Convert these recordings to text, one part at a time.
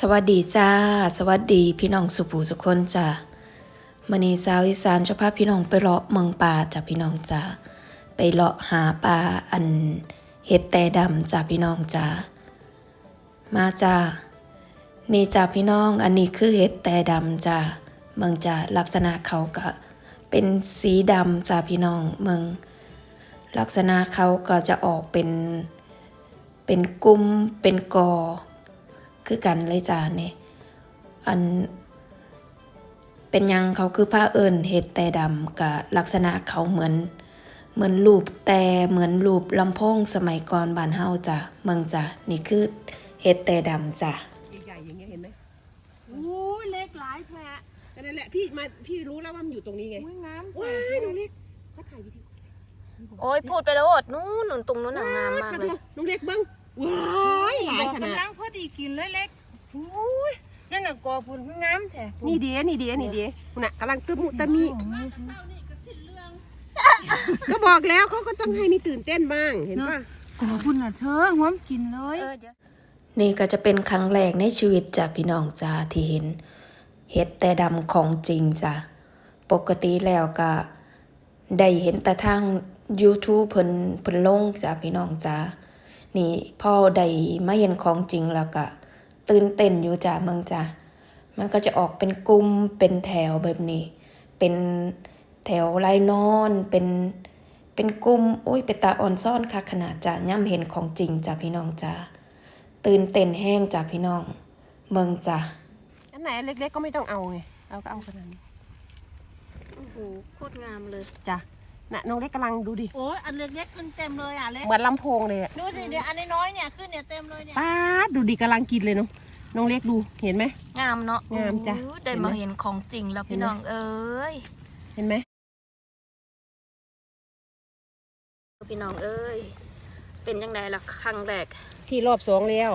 สวัสดีจ้า สวัสดีพี่น้องสุภูสุคนจ้ามื้อนี้สาวอีสานจะพาะพี่น้องไปเลาะเมืองป่าจ้ะพี่น้องจ้าไปเลาะหาปลาอันเห็ดแต่ดำจ้ะพี่น้องจ้ามาจ้านี่จ้าพี่น้องอันนี้คือเห็ดแต่ดำจ้าเมืองจ้าลักษณะเขาก็เป็นสีดำจ้าพี่น้องเมืองลักษณะเขาก็จะออกเป็นเป็นกลุ่มเป็นกอ คือกันเลยจ้าเนี่ยอัน เป็นหยังเขาคือผ้าเอิญเห็ดแต่ดำกับลักษณะเขาเหมือน เหมือนรูปแต่เหมือนรูปลำโพงสมัยก่อนบ้านเฮาจ้ะเมืองจ้ะนี่คือเห็ดแต่ดำจ้ะใหญ่ๆอย่างเงี้ยเห็นไหมอู้ยเล็กหลายแผลก็นั่นแหละพี่มาพี่รู้แล้วว่ามันอยู่ตรงนี้ไงอุ้ยงามว้ายน้องเล็กเขาถ่ายวิดีโอโอ้ยพูดไปแล้วอดนู้นตรงนู้นงามมากเลยน้องเล็กเบ้างว้ายหลายขนาด กำลังพอดีกินเลยเล็กอุ้ยนั่นน่ะกอพุ่นคืองามแท้นี่เดียนี่เดียนี่เดียคุณน่ะกำลังตึมุตะมีก็บอกแล้วเขาก็ต้องให้มีตื่นเต้นบ้างเห็นป่ะกอพุ่นน่ะเธอหวมกินเลยนี่ก็จะเป็นครั้งแรกในชีวิตจ้ะพี่น้องจ้าที่เห็นเห็ดแต่ดำของจริงจ้ะปกติแล้วก็ได้เห็นแต่ทาง YouTube เพิ่นเพิ่นลงจ้ะพี่น้องจ้า นี่พ่อได้มาเห็นของจริงแล้วก็ตื่นเต้นอยู่จ้ะเมืองจ้ะมันก็จะออกเป็นกลุ่มเป็นแถวแบบนี้ เป็นแถวไล่นอนเป็นเป็นกลุ่มโอ้ยเป็นตาอ่อนซ่อนค่ะขนาดจ้ะย่ำเห็นของจริงจ้ะพี่น้องจ้าตื่นเต้นแห้งจ้ะพี่น้อง เมืองจ้ะอันไหนเล็กๆก็ไม่ต้องเอาไงเอาก็เอาขนาดนี้โอ้โหโคตรงามเลยจ้ะ น่ะน้องเล็กกำลังดูดิ โอ้ยอันเล็กๆมันเต็มเลยอะเล็กเหมือนลำโพงเลยอะดูสิเดี๋ยวอันน้อยๆเนี่ยขึ้นเนี่ยเต็มเลยเนี่ยป้าดดูดิกำลังกินเลยเนาะน้องเล็กดูเห็นไหม งามเนาะงามจ้ะโอ้ได้มาเห็นของจริงแล้วพี่น้องเอ้ยเห็นไหมพี่น้องเอ้ยเป็นยังไงล่ะครั้งแรกพี่รอบสองแล้ว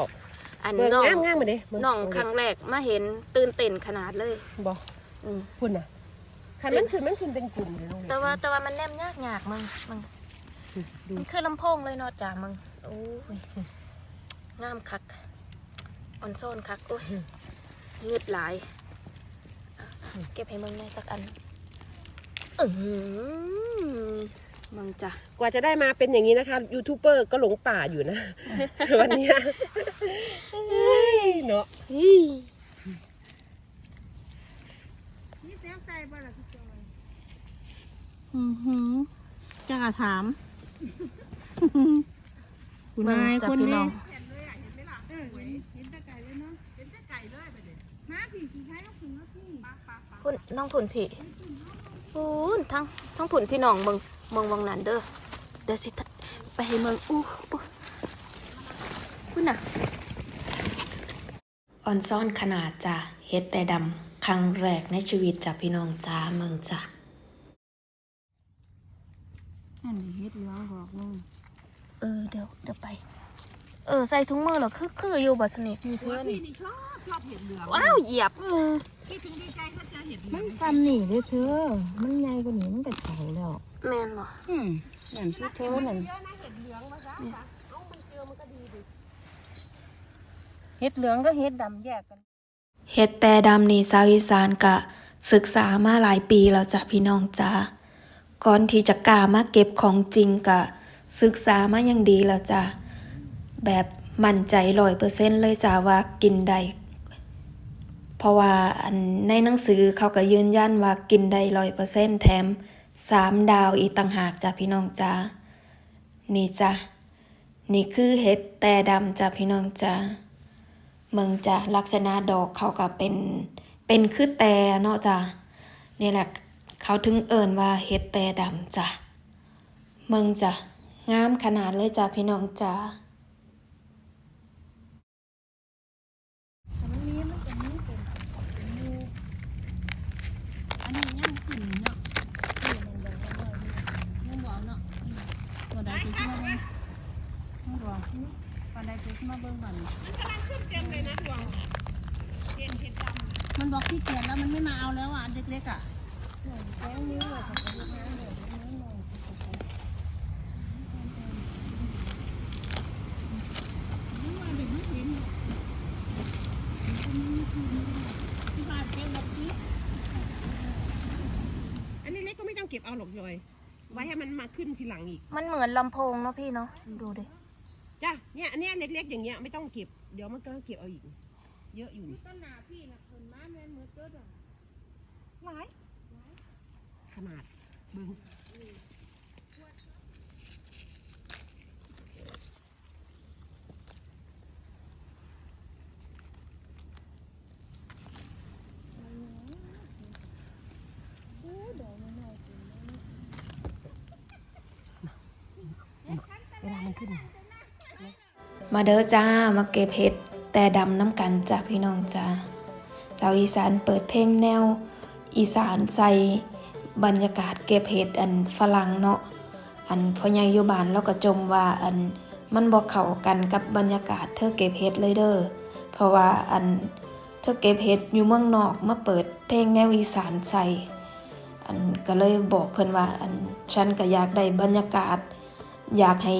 อันเบิ่งน้องงามงามๆมาดิเบิ่น้องครั้งแรกมาเห็นตื่นเต้นขนาดเลยบอกอืมคุณน่ะ คันมันคือมันคือเป็นกลุ่มเลยน้องเล็กแต่ว่าแต่ว่ามันแนมยากยากมึงมึงดูมันคือลำโพงเลยเนาะจ้ะมึงโอ้ยงามคักอ่อนโซนคักโอ้ยเงืดหลายอะเก็บให้มึงในอยสักอันอือมึงจ้ะกว่าจะได้มาเป็นอย่างนี้นะคะยูทูบเบอร์ก็หลงป่าอยู่นะ วันเนี้ยเฮ้ยเนาะ อี้ นี่แซ่ใส่บ้านละพี่จอย อือหือจะกระถามคุณมึงนายจ้ะคนพี่น้นี้องพุ่นน้องผุนพี่พุ่นทั้งทั้งผุนพี่น้องเมืองเมืองวังนันเด้อเดี๋ยวสิทะไปให้เมืองอู้ปุ๊พุ่นน่ะออนซ่อนขนาดจ้ะเฮ็ดแต่ดำครั้งแรกในชีวิตจ้ะพี่น้องจ้าเมืองจ้ะ นั่นดิเฮ็ดเหลืองบอกนึงเออเดี๋ยวเดี๋ยวไป เออใส่ถุงมือเหรอคือคืออยู่บัดนี้มีเพื่อนพี่นี่ชอบชอบเห็ดเหลืองว้าวเหยียบเออพี่ถึงดีใจเขาเจอเห็ดเหลืมัองนซ้ำนี่เด้อเธอ มันใหญ่กว่านี้มันก็เฒ่าแล้วแม่นบ่อืมนั่นที่เธอนั่นเยอะนะเห็ดเหลืองมาซะค่ะเอามันเจอมันก็ดีดิเฮ็ดเหลืองก็เฮ็ดดำแยกกันเฮ็ดแต่ดำนี่สาวอีสานกะศึกษามาหลายปีแล้วจ้ะพี่น้องจ้า ก่อนที่จะกล้ามาเก็บของจริงกะศึกษามาอย่างดีแล้วจ้ะ แบบมั่นใจร้อยเปอร์เซ็นต์เลยจ้ะว่ากินได้ เพราะว่าในหนังสือเขาก็ยืนยันว่ากินได้ร้อยเปอร์เซ็นต์แถมสามดาวอีกต่างหากจ้ะพี่น้องจ้านี่จ้ะ นี่คือเห็ดแต่ดำจ้ะพี่น้องจ้าเมืองจะลักษณะดอกเขาก็เป็น เป็นคือแต่เนาะจ้ะนี่แหละ เขาถึงเอิ่นว่าเฮ็ดแต่ดำจ้ะเมืองจ้ะงามขนาดเลยจ้ะพี่น้องจ้ะอันนี้ยังขึ้นเนาะยังบอกเนาะตัวใดตัวที่เบิ่งยังบอกตัวใดตัวที่มาเบิ่งบันมันกำลังขึ้นเต็มเลยนะดวงเห็ดเห็ดดำมันบอกขี้เกียจแล้วมันไม่มาเอาแล้วอะเด็กๆอั อันนี้เล็กก็ไม่ต้องเก็บเอาหรอกยอยไว้ให้มันมาขึ้นทีหลังอีกมันเหมือนลำโพงเนาะพี่เนาะดูดิจ้าเนี่ยอันนี้เล็กๆอย่างเงี้ยไม่ต้องเก็บเดี๋ยวมันก็เก็บเอาอีก เยอะอยู่ต้นหนาพี่นะเพิ่นม้าแม่นมือเกิดอะหลาย ขนาดเบิ้งเวลามันขึ้น มาเด้อจ้า มาเก็บเห็ด แต่ดำน้ำกันจ้าพี่น้องจ้าสาวอีสานเปิดเพลงแนว อีสานใส่ บรรยากาศเก็บเห็ดอันฝรั่งเนาะอันพ่อใหญ่อยู่บ้านแล้วก็จมว่าอันมันบ่เข้ากันกับบรรยากาศเธอเก็บเห็ดเลยเด้อเพราะว่าอันเธอเก็บเห็ดอยู่เมืองนอกมาเปิดเพลงแนวอีสานใส่อันก็เลยบอกเพิ่อนว่าอันฉันก็อยากได้บรรยากาศ อยากให้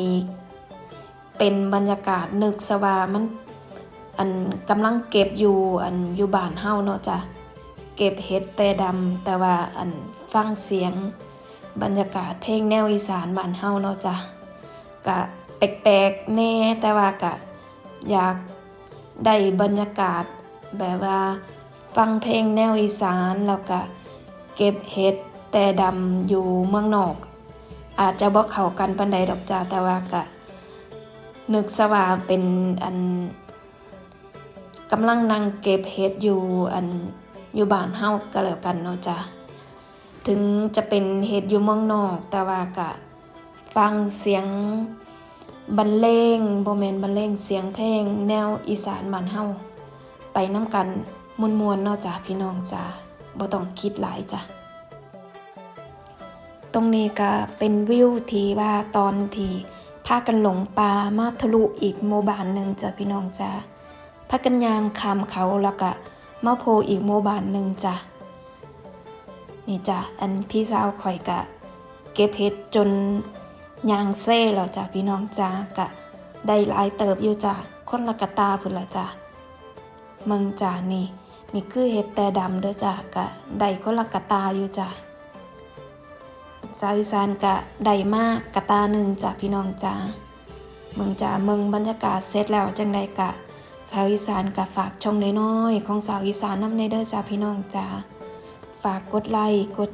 เป็นบรรยากาศนึกสว่ามันอันกำลังเก็บอยู่อันอยู่บ้านเฮาเนาะจ้ะเก็บเห็ดแต่ดำแต่ว่าอัน ฟังเสียง บรรยากาศเพลงแนวอีสานบ้านเฮาเนาะจ้ะกะแปลกๆแน่แต่ว่ากะอยากได้บรรยากาศแบบว่าฟังเพลงแนวอีสานแล้วก็เก็บเห็ดแต่ดำอยู่เมืองนอก อาจจะบ่เขากันปานใดดอกจ้าแต่ว่ากะนึกสว่าเป็นอันกำลังนั่งเก็บเห็ดอยู่อันอยู่บ้านเฮาก็แล้วกันเนาะจ้ะ ถึงจะเป็นเห็ดอยู่เมืองนอก แต่ว่ากะฟังเสียงบรรเลงโบแมนบรรเลงเสียงเพลง แนวอีสานบ้านเฮาไปน้ำกันมวนๆเนาะจ้ะพี่น้องจ้ะบ่ต้องคิดหลายจ้ะตรงนี้ก็เป็นวิวที่ว่าตอนที่พากันหลงป่ามาทะลุอีกหมู่บ้านหนึ่งจ้ะพี่น้องจ้ะพากันยางข้ามเขาแล้วก็มาโพอีกหมู่บ้านหนึ่งจ้ะ นี่จ้ะอันพี่สาวข่อยกะ เก็บเห็ดจนยางเซ่แล้วจ้ะพี่น้องจ้ะกะ ได้หลายเติบอยู่จ้ะคนละกะตาพุ่นละจ้ะเมืองจ้ะนี่ นี่คือเห็ดแต่ดำเด้อจ้ะกะได้คนละกะตาอยู่จ้ะสาวอีสานกะได้มากกะตาหนึ่งจ้ะพี่น้องจ้าเมืองจ้าเมืองบรรยากาศเสร็จแล้วจังใดกะสาวอีสานกะฝากช่องน้อยๆของสาวอีสานน้ำในเด้อจ้าพี่น้องจ้า ฝากกดไลค์กด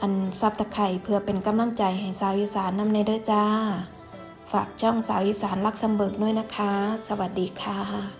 อันซับตะไคร่เพื่อเป็นกำลังใจให้สาวอีสานน้ำในเด้อจ้า ฝากช่องสาวอีสานรักสมเบิกด้วยนะคะ สวัสดีค่ะ